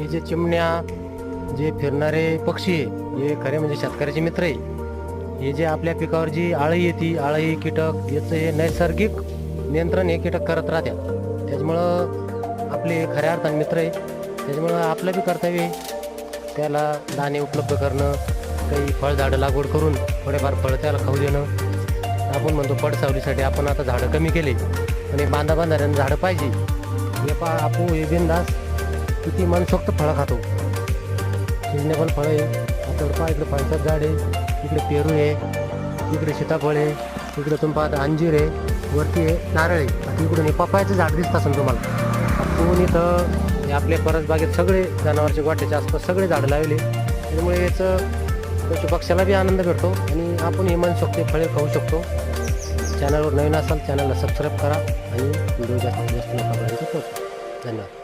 हे जे चिमण्या जे फिरणारे पक्षी आहे हे खरे म्हणजे शेतकऱ्याचे मित्र आहे. हे जे आपल्या पिकावर जी आळी येते आळी कीटक याचं हे नैसर्गिक नियंत्रण हे कीटक करत राहतात. त्याच्यामुळं आपले खऱ्या अर्थाने मित्र आहे. त्याच्यामुळं आपलं बी कर्तव्य आहे त्याला दाणे उपलब्ध करणं काही फळझाडं लागवड करून थोडेफार फळ त्याला खाऊ देणं. आपण म्हणतो पडसावलीसाठी आपण आता झाडं कमी केले. आणि बांधा बांधाऱ्यानं झाडं पाहिजे. हे पा आपू हे बिंदास किती मनसोक्त फळं खातो. सिजनेबल फळं आहे. आता पहा इकडे फळचं झाड आहे. इकडे पेरू आहे. इकडे सीताफळ आहे. इकडे तुम्ही पाहता अंजीर आहे. वरती आहे नारळ आहे. आणि इकडून हे पपायाचं झाड दिसत असेल तुम्हाला. आपण इथं हे आपल्या परसबागेत सगळे जनावरचे गोठ्याच्या आसपास सगळे झाडं लावले. त्यामुळे याचं पशु बी आनंद भेटतो. आणि आपण हे मनसोक्त फळे खाऊ शकतो. चॅनलवर नवीन असाल चॅनलला सबस्क्राईब करा. आणि व्हिडिओ जास्तीत जास्त लोकांपर्यंत पोहोचा धन्यवाद.